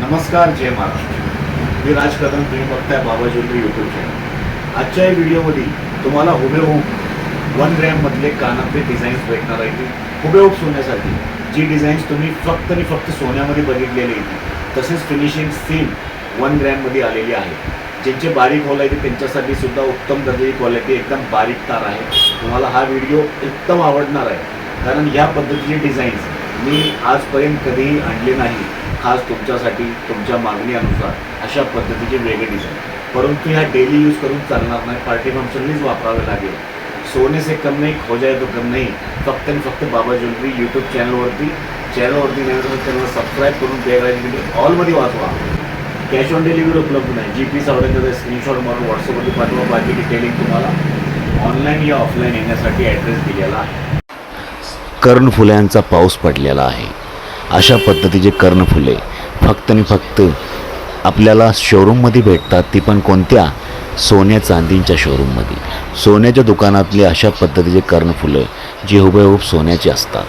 नमस्कार जय महाराष्ट्र मी राज कदम तुम्ही बघताय बाबा ज्वेलरी यूट्यूब चॅनल आजच्या या व्हिडिओमध्ये तुम्हाला हुबेहूब वन ग्रॅममधले कानातले डिझाईन्स भेटणार आहेत. हुबेहूब सोन्यासाठी जी डिझाईन्स तुम्ही फक्त आणि फक्त सोन्यामध्ये बघितलेली आहेत तसेच फिनिशिंग सीम वन ग्रॅममध्ये आलेली आहे. ज्यांचे बारीक होल आहे ते त्यांच्यासाठी सुद्धा उत्तम दर्जाची क्वालिटी एकदम बारीक तार आहे. तुम्हाला हा व्हिडिओ एकदम आवडणार आहे. कारण ह्या पद्धतीचे डिझाईन्स मी आजपर्यंत कधीही आणले नाही. खास तुमच्यासाठी तुमच्या मागणीनुसार अशा पद्धतीचे वेगळे डिझाईन परंतु ह्या डेली यूज करून चालणार नाही. पार्टी फंक्शननीच वापरावे लागेल. सोने से कम नाही खोजा तो कम नाही. फक्त आणि फक्त बाबा ज्वेलरी यूट्यूब चॅनलवरती चॅनलवरती नाही चॅनल सबस्क्राईब करून पे करायची ऑलमध्ये वाचवा. कॅश ऑन डिलिव्हरी उपलब्ध नाही. जी पी आवडेल स्क्रीनशॉट मारून व्हॉट्सअपवरती पाठवा बाकी डिटेलिंग तुम्हाला ऑनलाईन या ऑफलाईन येण्यासाठी ॲड्रेस दिलेला आहे. कर्ण फुल्यांचा पाऊस पडलेला आहे. अशा पद्धतीचे कर्णफुले फक्त आणि फक्त आपल्याला शोरूममध्ये भेटतात ती पण कोणत्या? सोन्या चांदींच्या शोरूममध्ये सोन्याच्या दुकानातली अशा पद्धतीचे कर्णफुलं जी हुबेहूब सोन्याची असतात.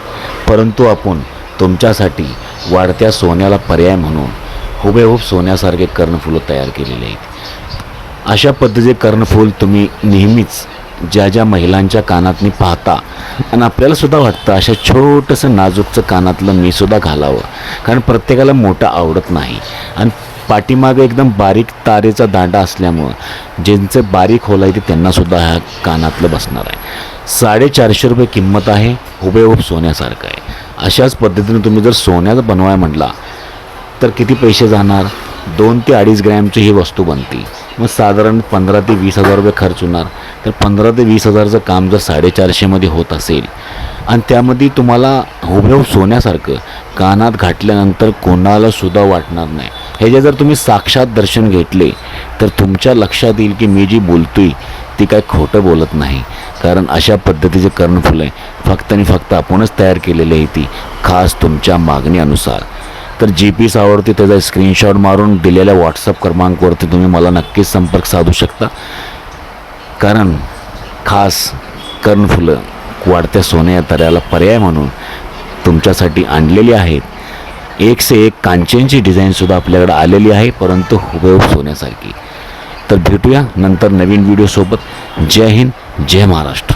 परंतु आपण तुमच्यासाठी वाढत्या सोन्याला पर्याय म्हणून हुबेहूब सोन्यासारखे कर्णफुलं तयार केलेले आहेत. अशा पद्धतीचे कर्णफूल तुम्ही नेहमीच ज्या ज्या महिलांच्या कानातनी पाहता आणि आपल्यालासुद्धा वाटतं अशा छोटंसं नाजूकचं कानातलं मी सुद्धा घालावं. कारण प्रत्येकाला मोठं आवडत नाही. आणि पाठीमागं एकदम बारीक तारेचा दांडा असल्यामुळं ज्यांचं बारीक होल आहे ते त्यांनासुद्धा ह्या कानातलं बसणार आहे. साडेचारशे रुपये किंमत आहे हुबेहूब सोन्यासारखं आहे. अशाच पद्धतीने तुम्ही जर सोन्याचं बनवाय म्हटला तर किती पैसे जाणार? दोन ते अडीच ग्रॅमची ही वस्तू बनती मग साधारण पंधरा ते वीस हजार रुपये खर्च होणार. तर पंधरा ते वीस हजारचं काम जर साडेचारशेमध्ये होत असेल आणि त्यामध्ये तुम्हाला हुबेहूब सोन्यासारखं कानात घातल्यानंतर कोणालासुद्धा वाटणार नाही. ह्याचे जर तुम्ही साक्षात दर्शन घेतले तर तुमच्या लक्षात येईल की मी जी बोलतो आहे ती काय खोटं बोलत नाही. कारण अशा पद्धतीचे कर्णफुलं फक्त आणि फक्त आपणच तयार केलेली आहे ती खास तुमच्या मागणीनुसार. तर जी पीस सावरती त्याचा स्क्रीनशॉट मारून दिलेल्या व्हॉट्सअप क्रमांकावरती तुम्ही मला नक्कीच संपर्क साधू शकता. कारण खास कर्णफुलं वाढत्या सोन्या तऱ्याला पर्याय म्हणून तुमच्यासाठी आणलेली आहेत. एक से एक कांचेंची डिझाईनसुद्धा आपल्याकडे आलेली आहे परंतु हुबेहूब सोन्यासारखी. तर भेटूया नंतर नवीन व्हिडिओसोबत जय हिंद जय महाराष्ट्र.